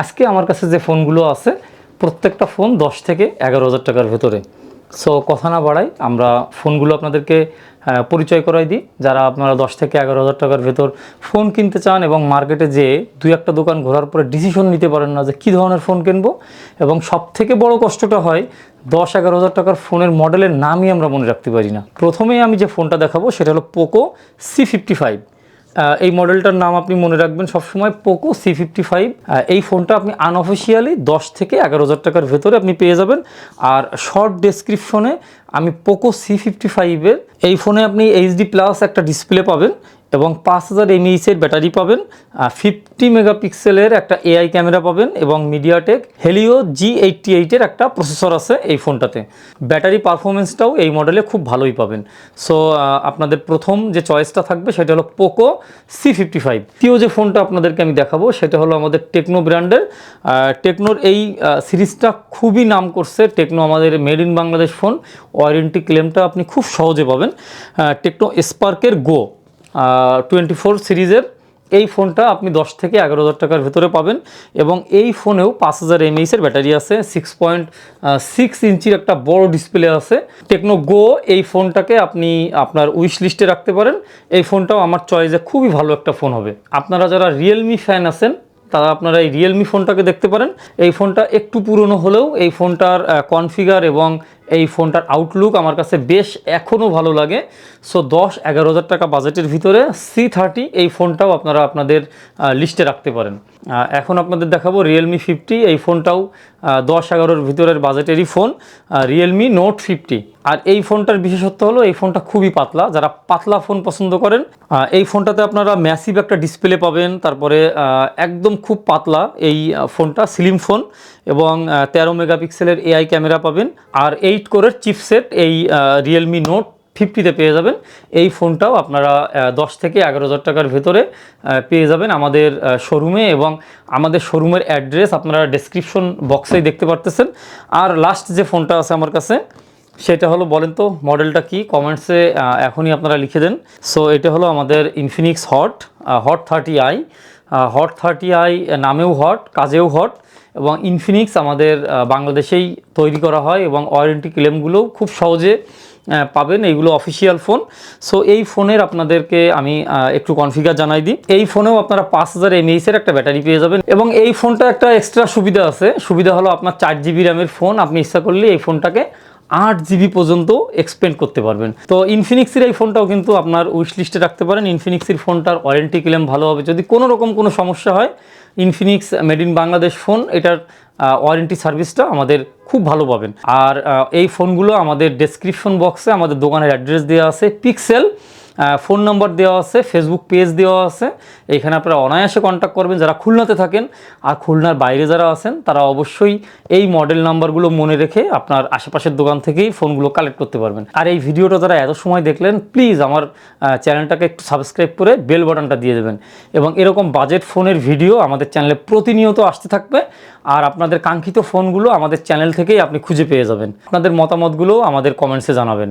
আজকে আমার কাছে যে ফোনগুলো আছে, প্রত্যেকটা ফোন দশ থেকে এগারো হাজার টাকার ভেতরে। সো কথা না বাড়াই, আমরা ফোনগুলো আপনাদেরকে পরিচয় করাই দিই। যারা আপনারা দশ থেকে এগারো হাজার টাকার ভেতর ফোন কিনতে চান এবং মার্কেটে যে দুই একটা দোকান ঘোরার পরে ডিসিশন নিতে পারেন না যে কী ধরনের ফোন কিনবো, এবং সব থেকে বড় কষ্টটা হয়, দশ এগারো হাজার টাকার ফোনের মডেলের নামই আমরা মনে রাখতে পারি না। প্রথমেই আমি যে ফোনটা দেখাবো, সেটা হলো পোকো সি ফিফটি ফাইভ এই মডেলটার নাম আপনি মনে রাখবেন সবসময় পোকো সি ফিফটি ফাইভ এই ফোনটা আপনি আনঅফিসিয়ালি দশ থেকে এগারো হাজার টাকার ভেতরে আপনি পেয়ে যাবেন। আর শর্ট ডেসক্রিপশনে আমি পোকো সি ফিফটি ফাইভের এই ফোনে আপনি এইচডি প্লাস একটা ডিসপ্লে পাবেন। এবং পাঁচ হাজার এমএইচের ব্যাটারি পাবেন ফিফটি মেগাপিক্সেলের একটা এআই ক্যামেরা পাবেন এবং মিডিয়াটেক হেলিও জি এইটটি এইটের একটা প্রসেসর আছে এই ফোনটাতে। ব্যাটারি পারফরমেন্সটাও এই মডেলে খুব ভালোই পাবেন। সো আপনাদের প্রথম যে চয়েসটা থাকবে সেটা হলো পোকো সি ফিফটি ফাইভ দ্বিতীয় যে ফোনটা আপনাদেরকে আমি দেখাবো সেটা হলো আমাদের টেকনো ব্র্যান্ডের টেকনোর এই সিরিজটা খুবই নাম করছে টেকনো আমাদের made in Bangladesh phone. Warranty ক্লেমটা আপনি খুব সহজে পাবেন। টেকনো স্পার্কের গো টোয়েন্টি ফোর সিরিজের এই ফোনটা আপনি দশ থেকে এগারো হাজার টাকার ভেতরে পাবেন এবং এই ফোনেও পাঁচ হাজার এমএইচের ব্যাটারি আছে সিক্স পয়েন্ট সিক্স ইঞ্চির একটা বড় ডিসপ্লে আছে। টেকনো গো এই ফোনটাকে আপনি আপনার উইশ লিস্টে রাখতে পারেন। এই ফোনটাও আমার চয়েসে খুবই ভালো একটা ফোন হবে। আপনারা যারা রিয়েলমি ফ্যান আছেন, তারা আপনারা এই রিয়েলমি ফোনটাকে দেখতে পারেন। এই ফোনটা একটু পুরনো হলেও এই ফোনটার কনফিগার এবং এই ফোনটার আউটলুক আমার কাছে বেশ এখনও ভালো লাগে। সো দশ, এগারো হাজার টাকা বাজেটের ভিতরে সি থার্টি এই ফোনটাও আপনারা আপনাদের লিস্টে রাখতে পারেন। এখন আপনাদের দেখাবো রিয়েলমি ফিফটি এই ফোনটাও দশ, এগারোর ভিতরের বাজেটেরই ফোন রিয়েলমি নোট ফিফটি আর এই ফোনটার বিশেষত্ব হলো, এই ফোনটা খুবই পাতলা, যারা পাতলা ফোন পছন্দ করেন এই ফোনটাতে আপনারা ম্যাসিভ একটা ডিসপ্লে পাবেন, তারপরে একদম খুব পাতলা এই ফোনটা স্লিম ফোন এবং তেরো মেগাপিক্সেলের এআই ক্যামেরা পাবেন। আর এইট কোরের চিপসেট এই রিয়েলমি নোট ফিফটিতে পেয়ে যাবেন। এই ফোনটাও আপনারা দশ থেকে এগারো হাজার টাকার ভেতরে পেয়ে যাবেন আমাদের শোরুমে এবং আমাদের শোরুমের অ্যাড্রেস আপনারা ডেসক্রিপশন বক্সেই দেখতে পারতেছেন। আর লাস্ট যে ফোনটা আছে আমার কাছে, সেটা হলো বলেন তো মডেলটা কি? কমেন্টসে এখনই আপনারা লিখে দেন। সো এটা হলো আমাদের Infinix hot hot thirty i hot thirty i নামেও হট, কাজেও হট এবং ইনফিনিক্স আমাদের বাংলাদেশেই তৈরি করা হয় এবং ওয়ারেন্টি ক্লেমগুলোও খুব সহজে পাবেন। এইগুলো অফিসিয়াল ফোন সো এই ফোনের আপনাদেরকে আমি একটু কনফিগার জানাই দিই। এই ফোনেও আপনারা পাঁচ হাজার এমএইচের একটা ব্যাটারি পেয়ে যাবেন এবং এই ফোনটা একটা এক্সট্রা সুবিধা আছে। সুবিধা হলো আপনার চার জিবি র্যামের ফোন আপনি ইচ্ছা করলে এই ফোনটাকে আট জিবি পর্যন্ত এক্সপেন্ড করতে পারবেন। তো ইনফিনিক্সের এই ফোনটাও কিন্তু আপনার উইশ লিস্টে রাখতে পারেন। ইনফিনিক্সের ফোনটার ওয়ারেন্টি ক্লেম ভালো হবে। যদি কোনো রকম কোনো সমস্যা হয় Infinix made in Bangladesh phone এটার ওয়ারেন্টি সার্ভিসটা আমাদের খুব ভালো পাবেন। আর এই ফোনগুলো আমাদের ডেসক্রিপশন বক্সে আমাদের দোকানের অ্যাড্রেস দেওয়া আছে। পিক্সেল ফোন নাম্বার দেওয়া আছে ফেসবুক পেজ দেওয়া আছে। এখানে আপনারা অনায়াসে কন্ট্যাক্ট করবেন। যারা খুলনাতে থাকেন আর খুলনার বাইরে যারা আছেন, তারা অবশ্যই এই মডেল নাম্বারগুলো মনে রেখে আপনার আশেপাশের দোকান থেকেই ফোনগুলো কালেক্ট করতে পারবেন। আর এই ভিডিওটা যারা এত সময় দেখলেন প্লিজ আমার চ্যানেলটাকে একটু সাবস্ক্রাইব করে বেল বাটনটা দিয়ে দেবেন। এবং এরকম বাজেট ফোনের ভিডিও আমাদের চ্যানেলে প্রতিনিয়ত আসতে থাকবে। আর আপনাদের কাঙ্ক্ষিত ফোনগুলো আমাদের চ্যানেল থেকেই আপনি খুঁজে পেয়ে যাবেন। আপনাদের মতামতগুলো আমাদের কমেন্টসে জানাবেন।